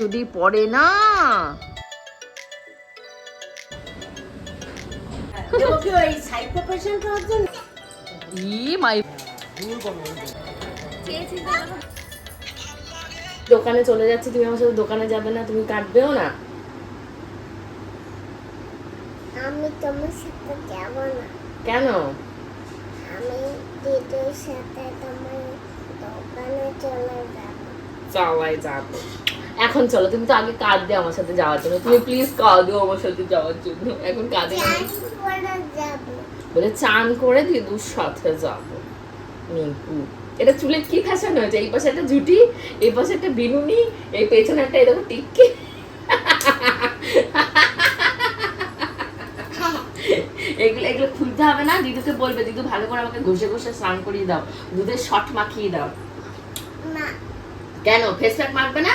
যদি পড়ে না? দোকানে চলে যাচ্ছে তুমি আমার সাথে দোকানে যাবে না তুমি কাটবেও না। আমি তোমার সাথে যাব না। কেন? আমি দিদির সাথে তোমার দোকানে চলে যাব। চালাই যাব। এখন চলো তুমি তো আগে কাঁদ দে আমার সাথে যাওয়ার জন্য। তুমি প্লিজ কাঁদো আমার সাথে যাওয়ার জন্য। এখন কাঁদে বলে চান করে দিদুর সাথে যাব মিঙ্কু এটা চুলে কি ফ্যাশন হয়েছে? এই পাশে একটা জুটি এই পাশে একটা বিনুনি এই পেছনে একটা এরকম টিক্কি। এগুলো এগুলো খুলতে হবে না দিদুকে বলবে দিদু ভালো করে আমাকে ঘষে ঘষে স্নান করিয়ে দাও দুধের শট মাখিয়ে দাও। কেন? ফেস প্যাক মাখবে না?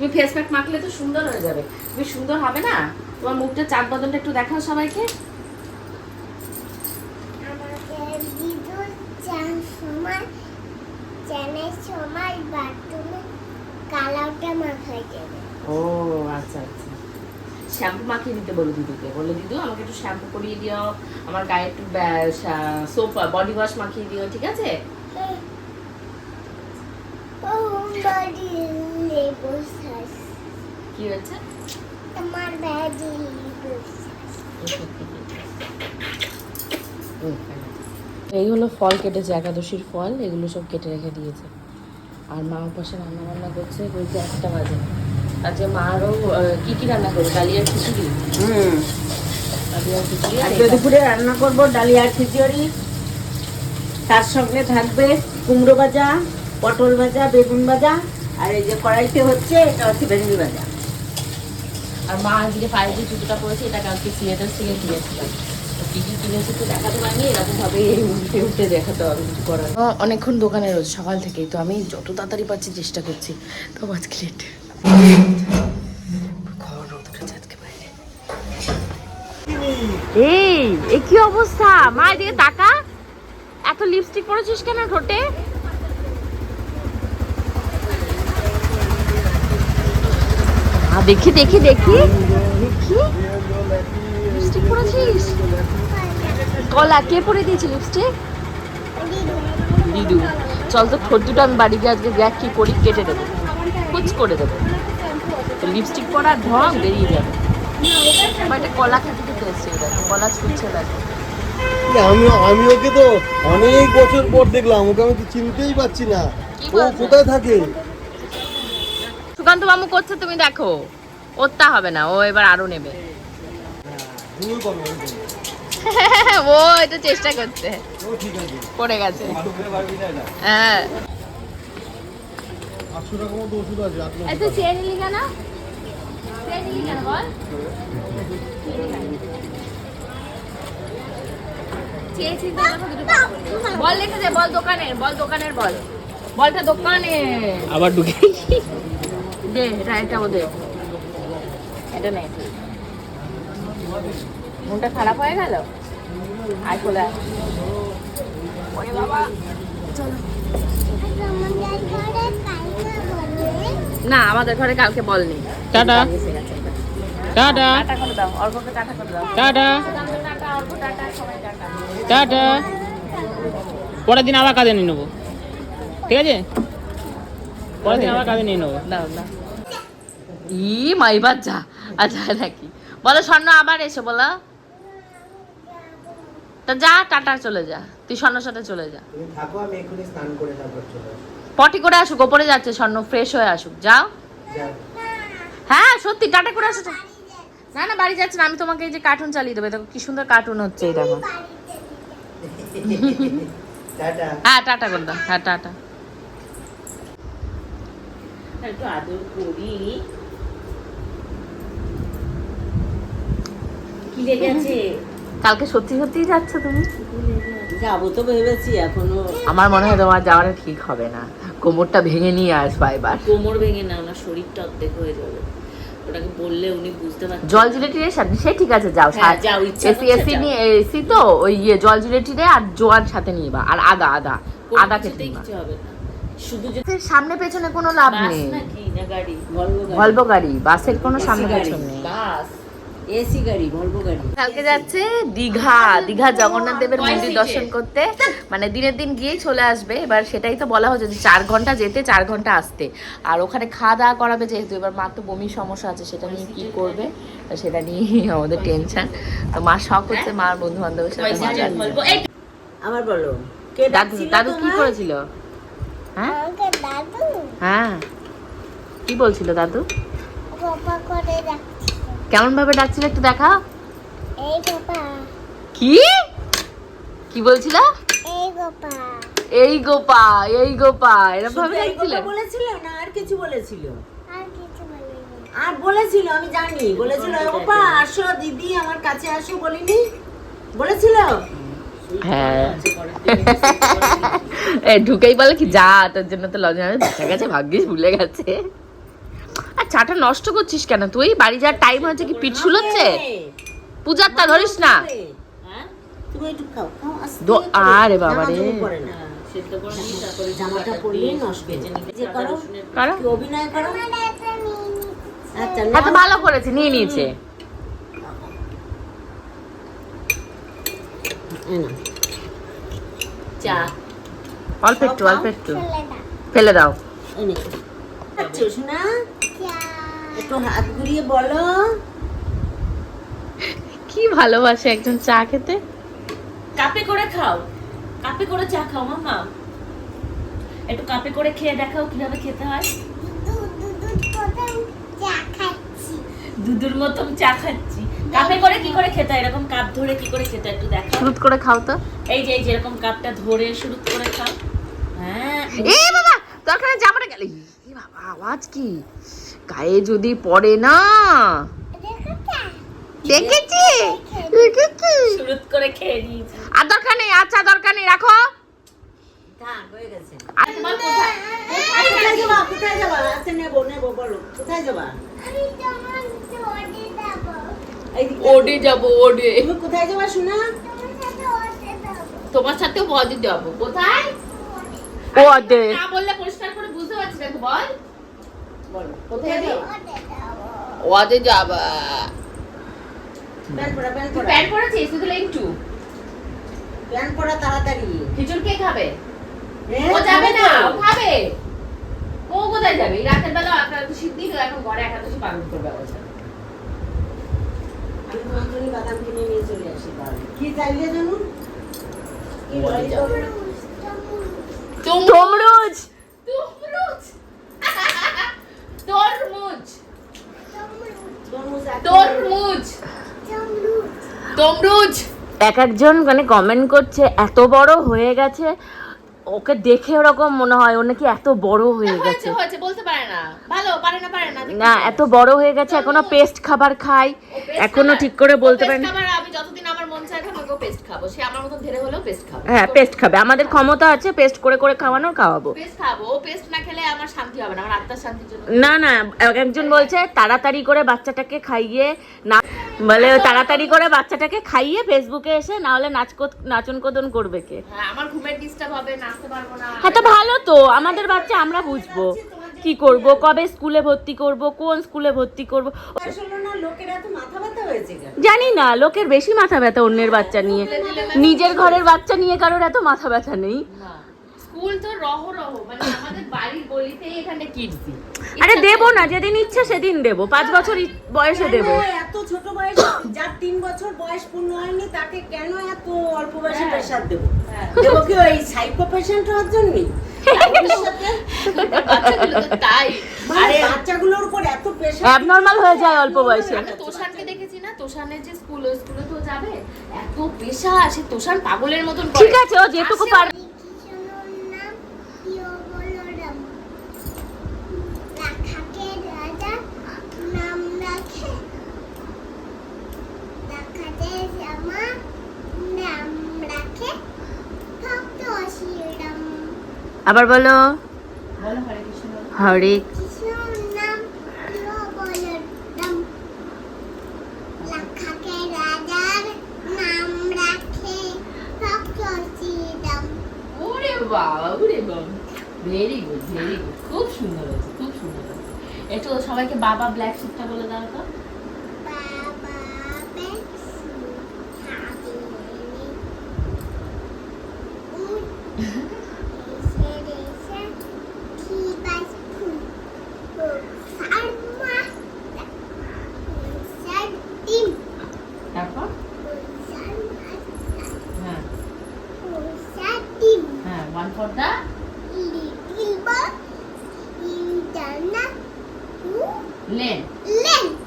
তুমি ফেস প্যাক মাখলে তো সুন্দর হয়ে যাবে। তুমি সুন্দর হবে না? তোমার মুখটা চাঁদ বদলটা একটু দেখাও সবাইকে। ও আচ্ছা আচ্ছা। শ্যাম্পু মাখিয়ে দিতে বলো দিদুকে। বলো দিদু আমাকে একটু শ্যাম্পু করিয়ে দিও। আমার গায়ে একটু সোপ বডি ওয়াশ মাখিয়ে দিও ঠিক আছে? ও বাড়ি লেবু কি হয়েছে? তোমার এই হলো ফল কেটেছে একাদশীর ফল এগুলো সব কেটে রেখে দিয়েছে। আর মা পাশে রান্না বান্না করছে বলছে একটা বাজে। আজকে মা আরও কি কি রান্না করবে ডালিয়ার খিচুড়ি? হুম। ডালিয়ার খিচুড়ি আজকে দুপুরে রান্না করব ডালিয়ার খিচুড়ি। তার সঙ্গে থাকবে কুমড়ো ভাজা পটল ভাজা বেগুন ভাজা আর এই যে কড়াইতে হচ্ছে এটা হচ্ছে ভেন্ডি ভাজা। আর মা আজকে পায়ে যে জুতোটা পরেছে এটা কালকে সিলেটার থেকে কিনেছিলাম অনেকক্ষণ দোকানে রোজ সকাল থেকেই। তো আমি যত তাড়াতাড়ি পাচ্ছি চেষ্টা করছি। তো আজকে লেট এই এ কি অবস্থা? মা এদিকে তাকা। এত লিপস্টিক পরেছিস কেন ঠোঁটে? দেখি দেখি দেখি। দেখি। লিপস্টিক পরেছিস? কলা কে পরে দিয়েছে লিপস্টিক দিদু। চল তো ঠোঁট দুটো আমি বাড়ি গিয়ে আজকে দেখ কি করি কেটে দেবো। কুচ করে দেবো। লিপস্টিক পরার ঢং বেরিয়ে যাবে। একটা কলা খেতে খেতে এসছে কলা ছুটছে দেখো। আমি আমি ওকে তো অনেক বছর পর দেখলাম ওকে আমি তো চিনতেই পারছি না। ও কোথায় থাকে? সুকান্ত মামু করছে তুমি দেখো। ওরটা হবে না ও এবার আরও নেবে। ও এটা চেষ্টা করছে। পড়ে গেছে। হ্যাঁ। এত চেয়ে নিলি কেন? চেয়ে নিলি কেন বল। বল লিখে দে বল দোকানের বল দোকানের বল। বলটা দোকানে আবার ঢুকে দে এটা এটা ও দে। এটা নে মনটা খারাপ হয়ে গেল। ওরে বাবা। কালকে বলবে না আমাদের ঘরে কালকে বল নেই। টাটা। টাটা। টাটা করে দাও টাটা করে দাও। টাটা। টাটা। অল্প টাটা সবাই টাটা টাটা পরের দিন আবার কাজে নিয়ে নেব। ঠিক আছে? পরের দিন আবার কাজে নিয়ে নেব। দাও দাও। ই মাই বাচ্চা আচ্ছা নাকি বলো স্বর্ণ আবার এসো বলো। তা যা টাটা চলে যা। তুই স্বর্ণর সাথে চলে যা। পটি করে আসুক ওপরে যাচ্ছে স্বর্ণ ফ্রেশ হয়ে আসুক। যাও। হ্যাঁ সত্যি টাটা করে আসো না না বাড়ি যাচ্ছে না আমি তোমাকে এই যে কার্টুন চালিয়ে দেবো দেখো কি সুন্দর কার্টুন হচ্ছে এই দেখো। টাটা। হ্যাঁ টাটা করে দাও। হ্যাঁ টাটা। একটু আদর করি কি লেগেছে কালকে সত্যি সত্যিই যাচ্ছ তুমি? যাব তো ভেবেছি এখনও আমার মনে হয় তোমার যাওয়াটা ঠিক হবে না। কোমরটা ভেঙে নিয়ে আসবা এবার কোমর ভেঙে না ওনার শরীরটা অর্ধেক হয়ে যাবে। ওটাকে বললে উনি বুঝতে পারছেন জল জিলেটির সাথে সে ঠিক আছে যাও হ্যাঁ, যাও, ইচ্ছা এসি এসি নিয়ে এসি তো ওই ইয়ে জল আর জোয়ান সাথে নিবা আর আদা আদা। আদা খেতে কিছু হবে না। শুধু যদি সামনে পেছনে কোনো লাভ বাস নেই। নাকি? না গাড়ি। ভলভো গাড়ি। বাসের কোনো সামনে পেছনে নেই। বাস। এসি গাড়ি ভলভো গাড়ি। কালকে যাচ্ছে দীঘা দীঘা জগন্নাথ দেবের মন্দির দর্শন করতে। মানে দিনের দিন গিয়েই চলে আসবে। এবার সেটাই তো বলা হচ্ছে যে চার ঘণ্টা যেতে চার ঘণ্টা আসতে। আর ওখানে খাওয়া দাওয়া করাবে যেহেতু এবার মা তো বমির সমস্যা আছে সেটা নিয়ে কি করবে? সেটা নিয়ে আমাদের টেনশন তো মা শখ হচ্ছে মার বন্ধু বান্ধবের সাথে মজা আমার বলো কে দাদু দাদু কি করেছিল? হ্যাঁ? হ্যাঁ। কি বলছিল দাদু? করে কেমন ভাবে ডাকছিল একটু দেখা? এই কি? কি বলছিল? এই বাবা এই গোপা এই গোপা। এরকম ভাবে ডাকছিল? বলেছিল না আর কিছু বলেছিল? আর কিছু বলিনি। আর বলেছিল আমি জানি। বলেছিল ওপা আসো দিদি আমার কাছে আসো বলিনি? বলেছিল? হ্যাঁ। ঢুকেই বলে কি যা তোর জন্য তো লজা দেখা গেছে ভাগ্যিস ভুলে গেছে। চাটা নষ্ট করছিস কেন? তুই বাড়ি যাওয়ার টাইম হচ্ছে কি পিঠ শুলোচ্ছে? পূজার তা ধরিস না। হ্যাঁ? তুমি একটু খাও। খাও আস্তে দো- আরে বাবা রে। আচ্ছা হ্যাঁ নাও। ভালো করেছে নিয়ে নিয়েছে। চা। অল্প একটু অল্প একটু। ফেলে দাও। খাচ্ছো, শোনা। একটু হাত ঘুরিয়ে বলো। কি ভালোবাসে একজন চা খেতে? কাপে করে খাও। কাপে করে চা খাও মামা একটু কাপে করে খেয়ে দেখাও কীভাবে খেতে হয়। দুধ দুধ কোথাও চা খাচ্ছি দুধুর মতন চা খাচ্ছি। কাপে করে কি করে খেতে হয়? এরকম কাপ ধরে কি করে খেতে হয়? একটু দেখাও। শুরুত করে খাও তো। এই যে এই যে এরকম কাপটা ধরে শুরু করে খাও। হ্যাঁ। এ বাবা দরকার জামাটা গেল। ই বাবা আওয়াজ কি? গায়ে যদি পড়ে না? দেখেছি দেখেছি। শুরু করে খেয়ে নিয়েছি। আর দরকার নেই আচ্ছা দরকার নেই রাখো। কোথায়? যাবা তোমার যাব? ওডে যাব ওডে। কোথায় যাবা শোনা? তোমার সাথে ওটে যাব। সাথেও বদি। যাব কোথায় ও না বললে পরিষ্কার করে বুঝতে পারছি না বল। বলো। কোথায় যাবা? ওটে যাব। ওয়াদে যাবা প্যান্ট পরা। প্যান্ট পরা প্যান্ট পরেছিস শুধু একটু। প্যান্ট পরা তাড়াতাড়ি। খিচুড়ি কে খাবে? হ্যাঁ, ও যাবে না ও খাবে। ও কোথায় যাবে? রাতের বেলা একাদশী দিন এখন ঘরে একাদশী পালন করবে অবস্থা আমি তোমার জন্য বাদাম কিনে নিয়ে চলে আসি কি চাইলে জানো? কি বলি বলি যাও। তো? তমরুজ তরমুজ। তরমুজ। তরমুজ। তরমুজ। তরমুজ এক একজন মানে কমেন্ট করছে এত বড় হয়ে গেছে ওকে দেখে ওরকম মনে হয় ও নাকি এত বড় হয়ে গেছে। হয়েছে বলতে পারে না। ভালো পারে না পারে না না এত বড় হয়ে গেছে এখনও পেস্ট খাবার খায়। এখনও ঠিক করে বলতে পারে না আমি যতদিন আমার মন চায় আমি ওকে পেস্ট খাব। সে আমার মতন ধরে হলেও পেস্ট খাব। হ্যাঁ পেস্ট খাবে। আমাদের ক্ষমতা আছে পেস্ট করে করে খাওয়ানোর খাওয়াবো। পেস্ট খাব। ও পেস্ট না খেলে আমার শান্তি হবে না আমার আত্মার শান্তির জন্য। না না একজন বলছে তাড়াতাড়ি করে বাচ্চাটাকে খাইয়ে না বলে তাড়াতাড়ি করে বাচ্চাটাকে খাইয়ে ফেসবুকে এসে না হলে নাচ নাচন কোদন করবে কে? হ্যাঁ আমার ঘুমের ডিস্টার্ব হবে না হ্যাঁ তো ভালো তো। আমাদের বাচ্চা আমরা বুঝব। কি করব? কবে স্কুলে ভর্তি করব? কোন স্কুলে ভর্তি করব? জানি না লোকের বেশি মাথা ব্যথা অন্যের বাচ্চা নিয়ে। নিজের ঘরের বাচ্চা নিয়ে কারোর এত মাথা ব্যথা নেই। স্কুল তো রহ রহ মানে আমাদের বাড়ির গলিতেই এখানে কিডস আরে দেবো না যেদিন ইচ্ছে সেদিন দেবো। পাঁচ বছর বয়সে দেবো। এত ছোট বয়সে যার তিন বছর বয়স পূর্ণ হয়নি তাকে কেন এত অল্প বয়সে। প্রেশার দেবো? হ্যাঁ। দেবো কি ওই সাইকো পেশেন্ট হওয়ার জন্যই? বাচ্চাগুলো তো তাই। আরে বাচ্চাগুলোর উপর এত প্রেশার অ্যাবনর্মাল হয়ে যায় অল্প বয়সে। তোষানকে দেখেছি না? তোষানের যে স্কুল তো যাবে। এত পেশা সে তোষান পাগলের মতন ঠিক আছে ও যেটুকু পারবে কৃষ্ণর নাম প্রিয় বলরাম রাখাকে রাজা নাম রাখে রাখাতে শ্যামা নাম রাখে ভক্ত শ্রীরাম আবার বলো বলো হরে কৃষ্ণ বলো। হরে কৃষ্ণর নাম প্রিয় বলরাম রাখাকে রাজার নাম রাখে ভক্ত শ্রীরাম ওরে বাবা বলো। বাবা ভেরি গুড ভেরি গুড খুব সুন্দর হয়েছে খুব সুন্দর হয়েছে। একটু সবাইকে বাবা ব্ল্যাক শিপটা বলে দাও তো। one. One for the little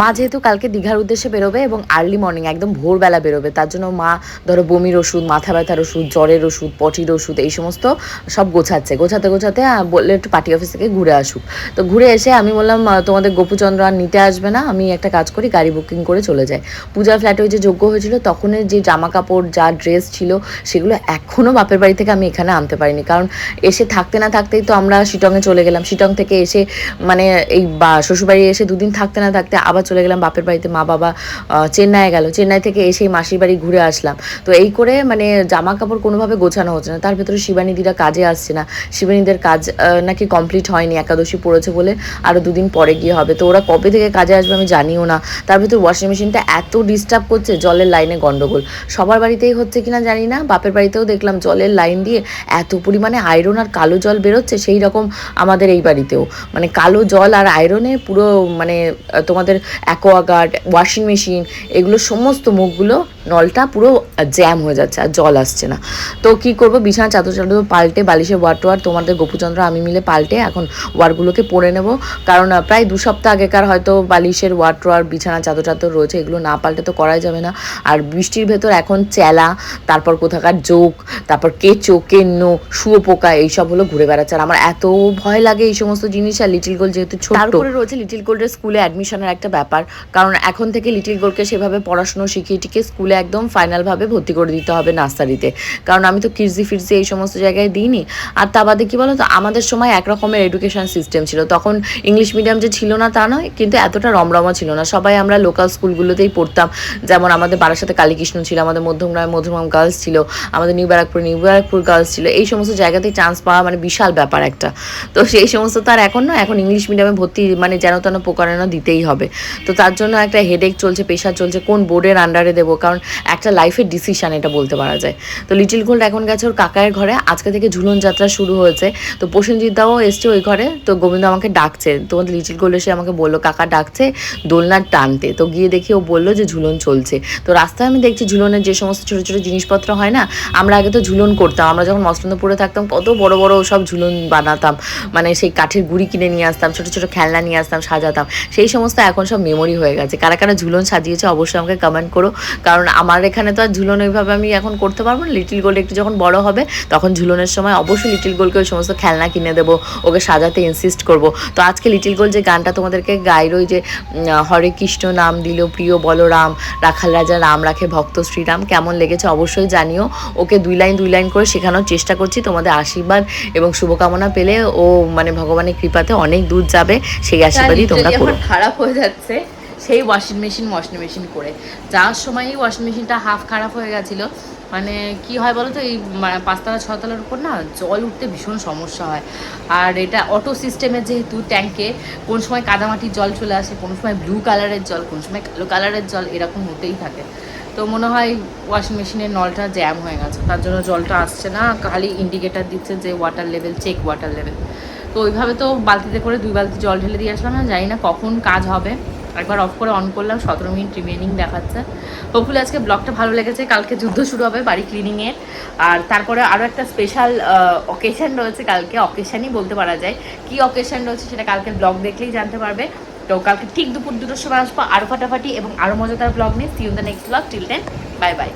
মা যেহেতু কালকে দীঘার উদ্দেশ্যে বেরোবে এবং আর্লি মর্নিং একদম ভোরবেলা বেরোবে, তার জন্য মা ধরো বমির ওষুধ, মাথা ব্যথার ওষুধ, জ্বরের ওষুধ, পটির ওষুধ, এই সমস্ত সব গোছাচ্ছে। গোছাতে গোছাতে বললে একটু পার্টি অফিস থেকে ঘুরে আসুক। তো ঘুরে এসে আমি বললাম তোমাদের গোপুচন্দ্র আর নিতে আসবে না, আমি একটা কাজ করি, গাড়ি বুকিং করে চলে যাই। পূজার ফ্ল্যাটে ওই যে যোগ্য হয়েছিল তখনের যে জামা কাপড়, যা ড্রেস ছিল, সেগুলো এখনও বাপের বাড়ি থেকে আমি এখানে আনতে পারিনি। কারণ এসে থাকতে না থাকতেই তো আমরা শিটংয়ে চলে গেলাম। শিটং থেকে এসে মানে এই বা, শ্বশুরবাড়ি এসে দুদিন থাকতে না থাকতে আবার চলে গেলাম বাপের বাড়িতে, মা বাবা চেন্নাইয়ে গেল। চেন্নাই থেকে এসেই মাসির বাড়ি ঘুরে আসলাম। তো এই করে মানে জামা কাপড় কোনোভাবে গোছানো হচ্ছে না। তার ভেতরে শিবানীদিরা কাজে আসছে না। শিবানীদের কাজ নাকি কমপ্লিট হয়নি, একাদশী পড়েছে বলে আরও দুদিন পরে গিয়ে হবে। তো ওরা কবে থেকে কাজে আসবে আমি জানিও না। তার ভেতর ওয়াশিং মেশিনটা এত ডিস্টার্ব করছে, জলের লাইনে গন্ডগোল। সবার বাড়িতেই হচ্ছে কিনা জানি না, বাপের বাড়িতেও দেখলাম জলের লাইন দিয়ে এত পরিমাণে আয়রন আর কালো জল বেরোচ্ছে, সেই রকম আমাদের এই বাড়িতেও। মানে কালো জল আর আয়রনে পুরো মানে তোমাদের অ্যাকোয়াগার্ড ওয়াশিং মেশিন এগুলো সমস্ত মুখগুলো নলটা পুরো জ্যাম হয়ে যাচ্ছে আর জল আসছে না। তো কি করব? বিছানা চাদর চাদর পাল্টে, বালিশের ওয়ার টোয়ার তোমাদের গোপুচন্দ্র, আমি মিলে পাল্টে এখন ওয়ারগুলোকে পরে নেব। কারণ প্রায় দু সপ্তাহ আগেকার হয়তো বালিশের ওয়ার টোয়ার বিছানা চাদর চাদর রয়েছে, এগুলো না পাল্টে তো করাই যাবে না। আর বৃষ্টির ভেতর এখন চেলা, তারপর কোথাকার জোক তারপর কেঁচো, কেন্ন, শুয়োপোকা, এইসব হলো ঘুরে বেড়াচ্ছে। আর আমার এত ভয় লাগে এই সমস্ত জিনিস, আর লিটিল গোল্ড যেহেতু ছোট তারপরে রয়েছে লিটিল গোল্ডের স্কুলে অ্যাডমিশনের একটা ব্যাপার। কারণ এখন থেকে লিটিল গোল্ডকে সেভাবে পড়াশুনো শিখিয়ে টিকে স্কুলে একদম ফাইনালভাবে ভর্তি করে দিতে হবে নার্সারিতে। কারণ আমি তো কিরজি ফিরজি এই সমস্ত জায়গায় দিইনি। আর তা বাদে কি বলো তো আমাদের সময় এক রকমের এডুকেশন সিস্টেম ছিল। তখন ইংলিশ মিডিয়াম যে ছিল না তা নয়, কিন্তু এতটা রমরমা ছিল না। সবাই আমরা লোকাল স্কুলগুলোতেই পড়তাম। যেমন আমাদের বারাসাতে কালীকৃষ্ণ ছিল, আমাদের মধ্যমগ্রামে মধ্যমগ্রাম গার্লস ছিল, আমাদের New Barrackpore New Barrackpore girls ছিল। এই সমস্ত জায়গাতেই চান্স পাওয়া মানে বিশাল ব্যাপার একটা। তো সেই সমস্ত তো আর এখন না এখন ইংলিশ মিডিয়ামে ভর্তি মানে যেন তেন প্রকারণা দিতেই হবে। তো তার জন্য একটা হেডেক চলছে প্রেশার চলছে, কোন বোর্ডের আন্ডারে দেবো? কারণ একটা লাইফের ডিসিশন এটা বলতে পারা যায়। তো লিটিল গোল্ড এখন গেছে ওর কাকায়ের ঘরে। আজকে থেকে ঝুলন যাত্রা শুরু হয়েছে। তো প্রসেনজিৎ দাও এসছে ওই ঘরে। তো গোবিন্দ আমাকে ডাকছে। তোমাদের লিটিল গোল্ড এসে আমাকে বলল, কাকা ডাকছে দোলনার টানতে। তো গিয়ে দেখি ও বলল যে ঝুলন চলছে। তো রাস্তায় আমি দেখছি ঝুলনের যে সমস্ত ছোটো ছোটো জিনিসপত্র হয় না, আমরা আগে তো ঝুলন করতাম। আমরা যখন মস্তন্দপুরে থাকতাম, কত বড় বড় সব ঝুলন বানাতাম। মানে সেই কাঠের গুড়ি কিনে নিয়ে আসতাম, ছোটো ছোটো খেলনা নিয়ে আসতাম, সাজাতাম। সেই সমস্ত এখন সব মেমোরি হয়ে গেছে। কারা কারা ঝুলন সাজিয়েছে অবশ্যই আমাকে কমেন্ট করো। কারণ আমার এখানে তো আর ঝুলন ওইভাবে আমি এখন করতে পারব না। লিটিল গোল্ড একটু যখন বড় হবে তখন ঝুলনের সময় অবশ্যই লিটিল গোল্ডকে ওই সমস্ত খেলনা কিনে দেবো ওকে সাজাতে ইনসিস্ট করব। তো আজকে লিটিল গোল্ড যে গানটা তোমাদেরকে গাইর ওই যে হরে কৃষ্ণ নাম দিল প্রিয় বলরাম রাখাল রাজা রাম রাখে ভক্ত শ্রীরাম কেমন লেগেছে অবশ্যই জানিও। ওকে দুই লাইন দুই লাইন করে শেখানোর চেষ্টা করছি তোমাদের আশীর্বাদ এবং শুভকামনা পেলে ও মানে ভগবানের কৃপাতে অনেক দূর যাবে সেই আশীর্বাদই তোমরা খারাপ হয়ে যাচ্ছে সেই ওয়াশিং মেশিন ওয়াশিং মেশিন করে। যাওয়ার সময়ই ওয়াশিং মেশিনটা হাফ খারাপ হয়ে গেছিল। মানে কি হয় বলো তো এই মানে পাঁচতলা ছতলার উপর না জল উঠতে ভীষণ সমস্যা হয়। আর এটা অটো সিস্টেমের যেহেতু ট্যাঙ্কে কোন সময় কাদামাটির জল চলে আসে, কোন সময় ব্লু কালারের জল, কোন সময় কালো কালারের জল, এরকম হতেই থাকে। তো মনে হয় ওয়াশিং মেশিনের নলটা জ্যাম হয়ে গেছে। তার জন্য জলটা আসছে না, খালি ইন্ডিকেটার দিচ্ছে যে water level check water level তো ওইভাবে তো বালতিতে করে দুই বালতি জল ঢেলে দিয়ে আসলাম না, জানি না কখন কাজ হবে। একবার অফ করে অন করলাম, সতেরো মিনিট রিমেনিং দেখাচ্ছে। হোপফুলি আজকে ব্লগটা ভালো লেগেছে, কালকে যুদ্ধ শুরু হবে বাড়ি ক্লিনিংয়ের আর তারপরে আরও একটা স্পেশাল অকেশন রয়েছে কালকে অকেশানই বলতে পারা যায়। কি অকেশন রয়েছে সেটা কালকে ব্লগ দেখলেই জানতে পারবে। তো কালকে ঠিক দুপুর দুটোর সময় আসব আরও ফাটাফাটি এবং আরও মজাদার ব্লগ নিয়ে। See you in the next blog till then bye bye